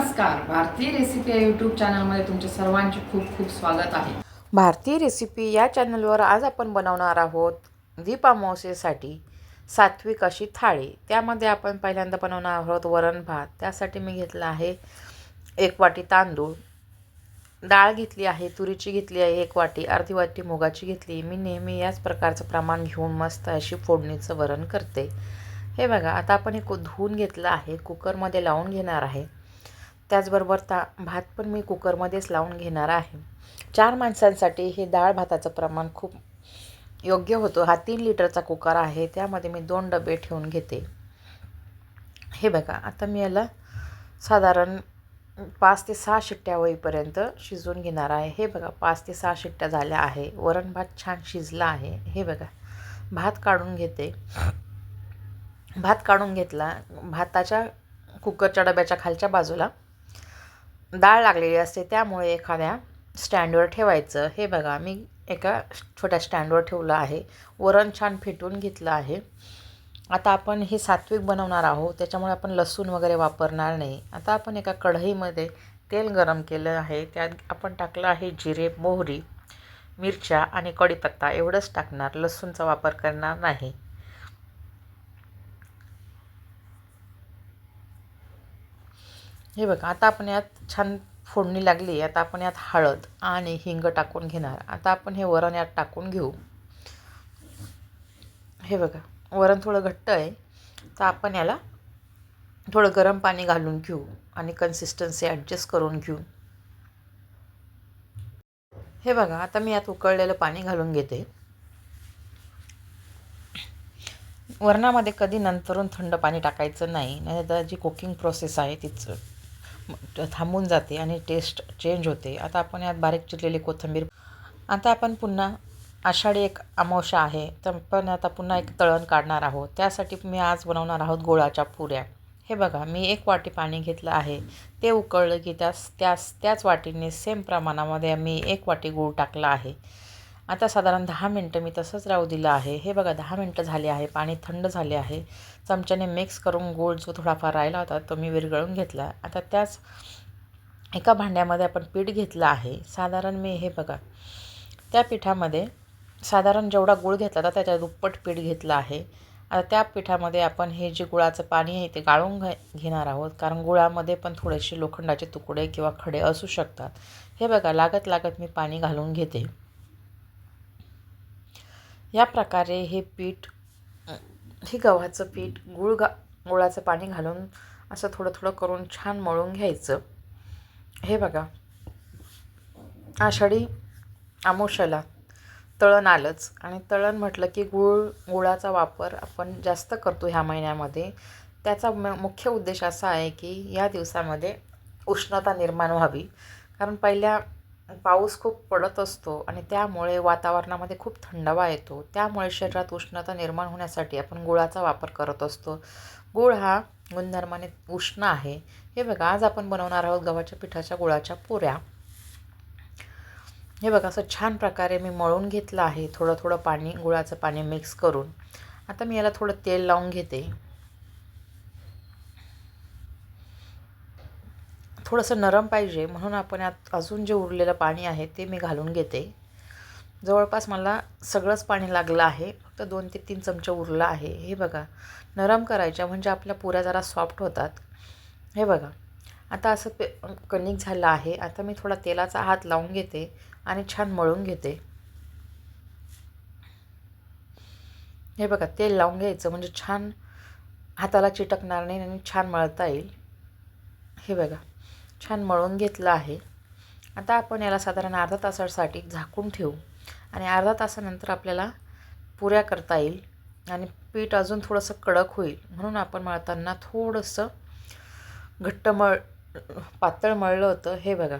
नमस्कार. भारतीय रेसिपी या यूट्यूब चॅनलमध्ये तुमचे सर्वांचे खूप खूप स्वागत आहे. भारतीय रेसिपी या चॅनलवर आज आपण बनवणार आहोत दीपामावसेसाठी सात्विक अशी थाळी. त्यामध्ये आपण पहिल्यांदा बनवणार आहोत वरण भात. त्यासाठी मी घेतला आहे एक वाटी तांदूळ. डाळ घेतली आहे तुरीची घेतली आहे एक वाटी अर्धी वाटी मुगाची घेतली मी नेहमी याच प्रकारचं प्रमाण घेऊन मस्त अशी फोडणीचं वरण करते. हे बघा आता आपण हे कु धुवून घेतलं आहे. कुकरमध्ये लावून घेणार आहे. त्याचबरोबर ता भात पण मी कुकरमध्येच लावून घेणार आहे. चार माणसांसाठी हे डाळ भाताचं प्रमाण खूप योग्य होतो. हा तीन लिटरचा कुकर आहे. त्यामध्ये मी दोन डबे ठेवून घेते. हे बघा आता मी याला साधारण पाच ते सहा शिट्ट्या होईपर्यंत शिजवून घेणार आहे. हे बघा पाच ते सहा शिट्ट्या झाल्या आहे. वरण भात छान शिजला आहे. हे बघा भात काढून घेते. भात काढून घेतला. भाताच्या कुकरच्या डब्याच्या खालच्या बाजूला डाळ लागलेली असते त्यामुळे एखाद्या स्टँडवर ठेवायचं. हे बघा मी एका छोट्या स्टँडवर ठेवलं आहे. वरण छान फेटून घेतलं आहे. आता आपण हे सात्विक बनवणार आहोत त्याच्यामुळे आपण लसूण वगैरे वापरणार नाही. आता आपण एका कढईमध्ये तेल गरम केलं आहे. त्यात आपण टाकलं आहे जिरे मोहरी मिरच्या आणि कढीपत्ता. एवढंच टाकणार. लसूणचा वापर करणार नाही. हे बघा आता आपण यात छान फोडणी लागली आता आपण यात हळद आणि हिंग टाकून घेणार. आता आपण हे वरण यात टाकून घेऊ. हे बघा वरण थोडं घट्ट आहे तर आपण याला थोडं गरम पाणी घालून घेऊ आणि कन्सिस्टन्सी ॲडजस्ट करून घेऊ. हे बघा आता मी यात उकळलेलं पाणी घालून घेते. वरणामध्ये कधी नंतरून थंड पाणी टाकायचं नाही नाही तर जी कुकिंग प्रोसेस आहे तीच. थांबून जाते आणि टेस्ट चेंज होते. आता आपण यात बारीक चिरलेली कोथिंबीर आता आपण पुन्हा आषाढी एक अमावस्या आहे तर पण आता पुन्हा एक तळण काढणार आहोत. त्यासाठी मी आज बनवणार आहोत गोळाच्या पुऱ्या. हे बघा मी एक वाटी पाणी घेतलं आहे. ते उकळलं की त्यास त्यास त्याच वाटीने सेम प्रमाणामध्ये मी एक वाटी गूळ टाकला आहे. आता साधारण दहा मिनटं मी तसंच राहू दिलं आहे. हे बघा दहा मिनटं झाले आहे पाणी थंड झाले आहे. चमच्याने मिक्स करून गोळ जो थोडाफार राहिला होता तो मी विरघळून घेतला. आता त्याच एका भांड्यामध्ये आपण पीठ घेतलं आहे. साधारण मी हे बघा त्या पिठामध्ये साधारण जेवढा गूळ घेतला होता त्याच्या दुप्पट पीठ घेतलं आहे. आता त्या पिठामध्ये आपण हे जे गुळाचं पाणी आहे ते गाळून घे घेणार आहोत. कारण गुळामध्ये पण थोडेसे लोखंडाचे तुकडे किंवा खडे असू शकतात. हे बघा लागत लागत मी पाणी घालून घेते. या प्रकारे हे पीठ हे गव्हाचं पीठ गुळ गा गुळाचं पाणी घालून असं थोडं थोडं करून छान मळून घ्यायचं. हे बघा. आषाढी आमोशाला तळण आलंच. आणि तळण म्हटलं की गुळ गुळाचा वापर आपण जास्त करतो ह्या महिन्यामध्ये. त्याचा म मुख्य उद्देश असा आहे की या दिवसामध्ये उष्णता निर्माण व्हावी. कारण पहिल्या पाऊस खूप पडत असतो आणि त्यामुळे वातावरणामध्ये खूप थंडावा येतो. त्यामुळे शरीरात उष्णता निर्माण होण्यासाठी आपण गुळाचा वापर करत असतो. गुळ हा गुणधर्माने उष्ण आहे. हे बघा आज आपण बनवणार आहोत गव्हाच्या पिठाच्या गुळाच्या पुऱ्या. हे बघा असं छान प्रकारे मी मळून घेतलं आहे. थोडं थोडं पाणी गुळाचं पाणी मिक्स करून. आता मी याला थोडं तेल लावून घेते. थोडंसं नरम पाहिजे म्हणून आपण यात अजून जे उरलेलं पाणी आहे ते मी घालून घेते. जवळपास मला सगळंच पाणी लागलं आहे फक्त दोन ते तीन चमचे उरलं आहे. हे बघा नरम करायच्या म्हणजे आपल्या पुऱ्या जरा सॉफ्ट होतात. हे बघा आता असं पे कणिक झालं आहे आता मी थोडा तेलाचा हात लावून घेते आणि छान मळून घेते. हे बघा तेल लावून घ्यायचं म्हणजे छान हाताला चिटकणार नाही आणि छान मळता येईल. हे बघा छान मळून घेतलं आहे. आता आपण याला साधारण अर्धा तासासाठी झाकून ठेवू. आणि अर्धा तासानंतर आपल्याला पुऱ्या करता येईल. आणि पीठ अजून थोडंसं कडक होईल. म्हणून आपण मळताना थोडंसं घट्ट मळ पातळ मळलं होतं. हे बघा.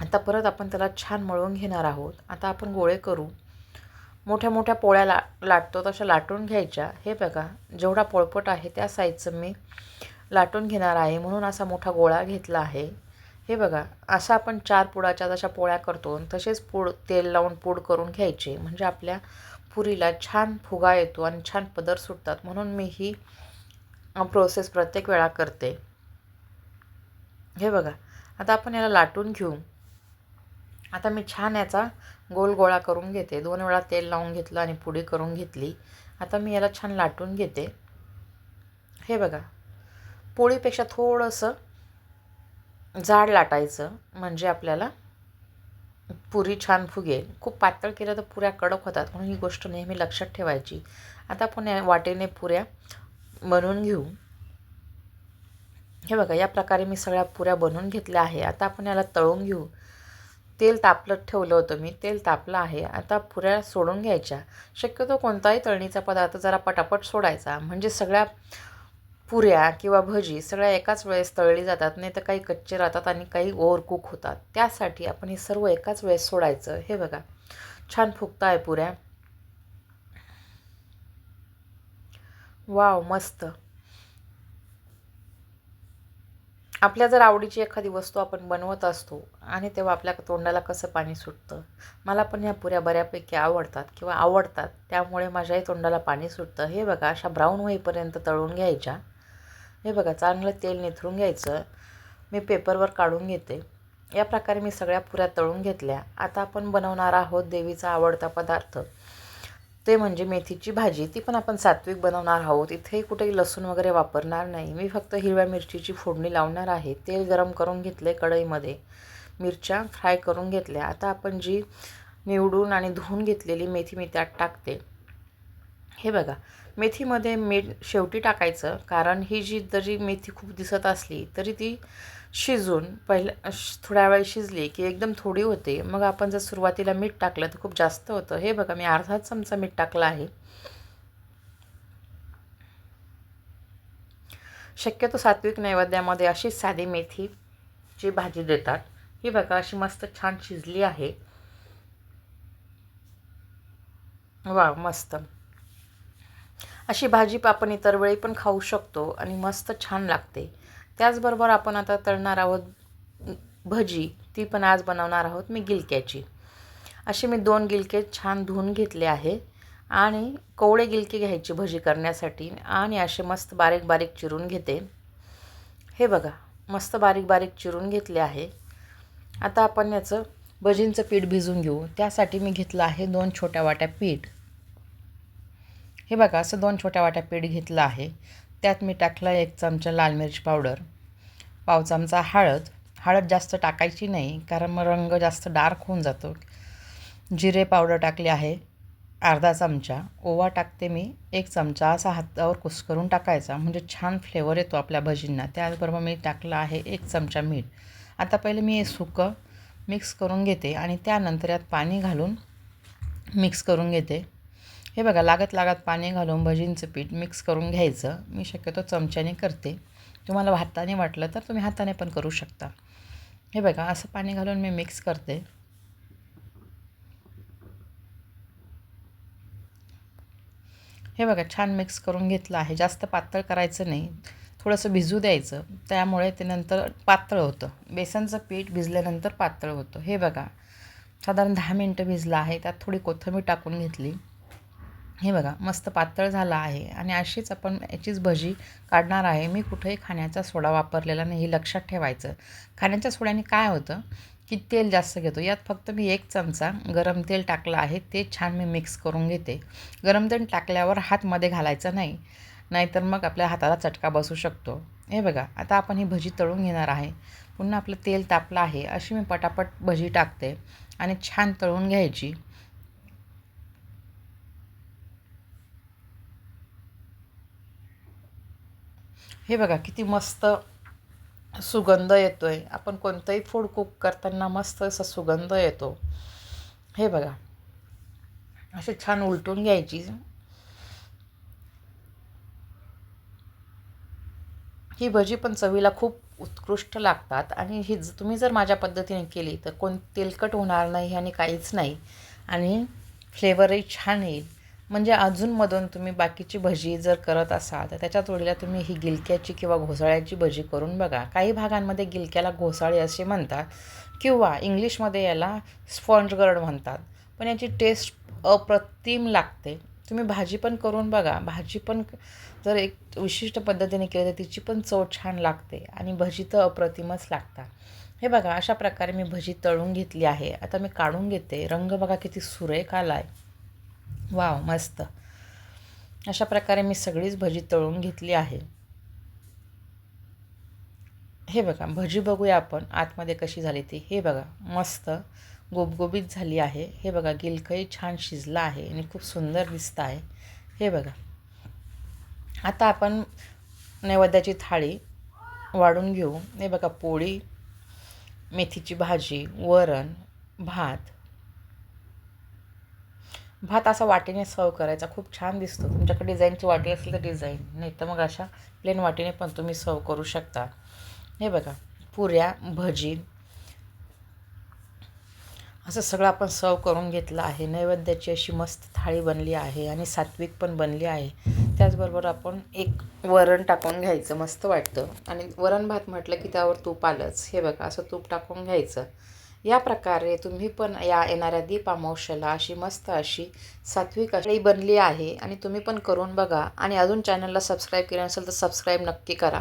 आता परत आपण त्याला छान मळून घेणार आहोत. आता आपण गोळे करू. मोठ्या मोठ्या पोळ्या ला लाटतो तशा लाटून घ्यायच्या. हे बघा. जेवढा पोळपट आहे त्या साईजचं मी लाटून घेणार आहे म्हणून असा मोठा गोळा घेतला आहे. हे बघा असा आपण चार पुडाच्या जशा पोळ्या करतो तसेच पूड तेल लावून पूड करून घ्यायचे. म्हणजे आपल्या पुरीला छान फुगा येतो आणि छान पदर सुटतात. म्हणून मी ही प्रोसेस प्रत्येक वेळा करते. हे बघा आता आपण याला लाटून घेऊ. आता मी छान याचा गोल गोळा करून घेते. दोन वेळा तेल लावून घेतलं आणि पुडी करून घेतली. आता मी याला छान लाटून घेते. हे बघा पोळीपेक्षा थोडंसं जाड लाटायचं म्हणजे आपल्याला पुरी छान फुगेल. खूप पातळ केलं तर पुऱ्या कडक होतात म्हणून ही गोष्ट नेहमी लक्षात ठेवायची. आता आपण या वाटेने पुऱ्या बनवून घेऊ. हे बघा या प्रकारे मी सगळ्या पुऱ्या बनवून घेतल्या आहे. आता आपण याला तळून घेऊ. तेल तापलं ठेवलं होतं मी. तेल तापलं आहे. आता पुऱ्या सोडून घ्यायच्या. शक्यतो कोणताही तळणीचा पदार्थ जरा पटापट सोडायचा. म्हणजे सगळ्या पुऱ्या किंवा भजी सगळ्या एकाच वेळेस तळली जातात नाही तर काही कच्चे राहतात आणि काही ओव्हरकुक होतात. त्यासाठी आपण हे सर्व एकाच वेळेस सोडायचं. हे बघा छान फुगता आहे पुऱ्या. वाव मस्त. आपल्या जर आवडीची एखादी वस्तू आपण बनवत असतो आणि तेव्हा आपल्या तोंडाला कसं पाणी सुटतं? मला पण ह्या पुऱ्या बऱ्यापैकी आवडतात किंवा आवडतात त्यामुळे माझ्याही तोंडाला पाणी सुटतं. हे बघा अशा ब्राऊन होईपर्यंत तळून घ्यायच्या. हे बघा चांगलं तेल निथरून घ्यायचं. मी पेपरवर काढून घेते. या प्रकारे मी सगळ्या पुऱ्या तळून घेतल्या. आता आपण बनवणार आहोत देवीचा आवडता पदार्थ. ते म्हणजे मेथीची भाजी. ती पण आपण सात्विक बनवणार आहोत. इथेही कुठेही लसूण वगैरे वापरणार नाही. मी फक्त हिरव्या मिरचीची फोडणी लावणार आहे. तेल गरम करून घेतले कढईमध्ये. मिरच्या फ्राय करून घेतल्या. आता आपण जी निवडून आणि धुवून घेतलेली मेथी मी त्यात टाकते. हे बघा मेथीमध्ये मीठ शेवटी टाकायचं कारण ही जी जरी मेथी खूप दिसत असली तरी ती शिजून पहिल्या थोड्या वेळ शिजली की एकदम थोडी होते. मग आपण जर सुरुवातीला मीठ टाकलं तर खूप जास्त होतं. हे बघा मी अर्धा चमचा मीठ टाकला आहे. शक्यतो सात्विक नैवेद्यामध्ये अशी साधी मेथीची भाजी देतात. ही बघा अशी मस्त छान शिजली आहे. वा मस्त. अशी भाजी आपण इतर वेळी पण खाऊ शकतो आणि मस्त छान लागते. त्याचबरोबर आपण आता तळणार आहोत भजी ती पण आज बनवणार आहोत मी गिलक्याची. असे मी दोन गिलके छान धुवून घेतले आहे आणि कोवळे गिलके घ्यायचे भजी करण्यासाठी आणि असे मस्त बारीक बारीक चिरून घेते. हे बघा मस्त बारीक बारीक चिरून घेतले आहे. आता आपण याचं भजींचं पीठ भिजून घेऊ. त्यासाठी मी घेतलं आहे दोन छोट्या वाट्या पीठ. हे बघा असं दोन छोट्या वाट्या पीठ घेतलं आहे. त्यात मी टाकलं एक चमचा लाल मिरची पावडर पाव चमचा हळद. हळद जास्त टाकायची नाही कारण मग रंग जास्त डार्क होऊन जातो. जिरे पावडर टाकली आहे अर्धा चमचा. ओवा टाकते मी एक चमचा. असा हातावर कुस्करून टाकायचा. म्हणजे छान फ्लेवर येतो आपल्या भजींना. त्याचबरोबर मी टाकलं आहे एक चमचा मीठ. आता पहिले मी हे सुकं मिक्स करून घेते आणि त्यानंतर यात पाणी घालून मिक्स करून घेते. हे बघा लागत लागत पाणी घालून भजींचं पीठ मिक्स करून घ्यायचं. मी शक्यतो चमच्याने करते. तुम्हाला हाताने वाटलं तर तुम्ही हाताने पण करू शकता. हे बघा असं पाणी घालून मी मिक्स करते. हे बघा छान मिक्स करून घेतलं आहे. जास्त पातळ करायचं नाही. थोडंसं भिजू द्यायचं. त्यामुळे ते नंतर पातळ होतं. बेसनचं पीठ भिजल्यानंतर पातळ होतं. हे बघा साधारण दहा मिनटं भिजलं आहे. त्यात थोडी कोथिंबीर टाकून घेतली. हे बघा मस्त पातळ झाला आहे आणि अशीच आपण याचीच भजी काढणार आहे. मी कुठेही खाण्याचा सोडा वापरलेला नाही हे लक्षात ठेवायचं. खाण्याच्या सोड्याने काय होतं की तेल जास्त घेतो. यात फक्त मी एक चमचा गरम तेल टाकलं आहे ते छान मी मिक्स करून घेते. गरम तेल टाकल्यावर हातमध्ये घालायचं नाही नाहीतर मग आपल्या हाताला चटका बसू शकतो. हे बघा आता आपण ही भजी तळून घेणार आहे. पुन्हा आपलं तेल तापलं आहे अशी मी पटापट भजी टाकते आणि छान तळून घ्यायची. हे बघा किती मस्त सुगंध येतो आहे आपण कोणतंही फूड कुक करताना मस्त असा सुगंध येतो. हे बघा असे छान उलटून घ्यायची. ही भजी पण चवीला खूप उत्कृष्ट लागतात आणि ही ज- तुम्ही जर माझ्या पद्धतीने केली तर कोण तेलकट होणार नाही आणि काहीच नाही. आणि फ्लेवरही छान येईल. म्हणजे अजूनमधून तुम्ही बाकीची भजी जर करत असाल तर त्याच्या जोडीला तुम्ही ही गिलक्याची किंवा घोसाळ्याची भजी करून बघा. काही भागांमध्ये गिलक्याला घोसाळे असे म्हणतात किंवा इंग्लिशमध्ये याला स्पॉन्ज गर्ड म्हणतात. पण याची टेस्ट अप्रतिम लागते. तुम्ही भाजी पण करून बघा. भाजी पण जर एक विशिष्ट पद्धतीने केली तर तिची पण चव छान लागते आणि भजी तर अप्रतिमच लागतात. हे बघा अशा प्रकारे मी भजी तळून घेतली आहे. आता मी काढून घेते. रंग बघा किती सुरेख आला आहे वाव मस्त. अशा प्रकारे मी सगळीच भजी तळून घेतली आहे. हे बघा भजी बघूया आपण. आतमध्ये कशी झाली ती? हे बघा मस्त गोबगोबीत झाली आहे. हे बघा गिलकही छान शिजला आहे आणि खूप सुंदर दिसतं आहे. हे बघा. आता आपण नैवेद्याची थाळी वाढून घेऊ. हे बघा पोळी मेथीची भाजी वरण भात भात असा वाटीने सर्व करायचा. खूप छान दिसतो. तुमच्याकडे डिझाईनची वाटी असेल तर डिझाईन. नाही तर मग अशा प्लेन वाटीने पण तुम्ही सर्व करू शकता. हे बघा पुऱ्या भजी. असं सगळं आपण सर्व करून घेतलं आहे. नैवेद्याची अशी मस्त थाळी बनली आहे आणि सात्विक पण बनली आहे. त्याचबरोबर आपण एक वरण टाकून घ्यायचं मस्त वाटतं. आणि वरण भात म्हटलं की त्यावर तूप आलंच. हे बघा असं तूप टाकून घ्यायचं. या प्रकारे तुम्ही पण या येणाऱ्या दीप अशी मस्त अशी सात्विक अशी बनली आहे आणि तुम्ही पण करून बघा. आणि अजून चॅनलला सबस्क्राईब केलं नसेल तर सबस्क्राईब नक्की करा.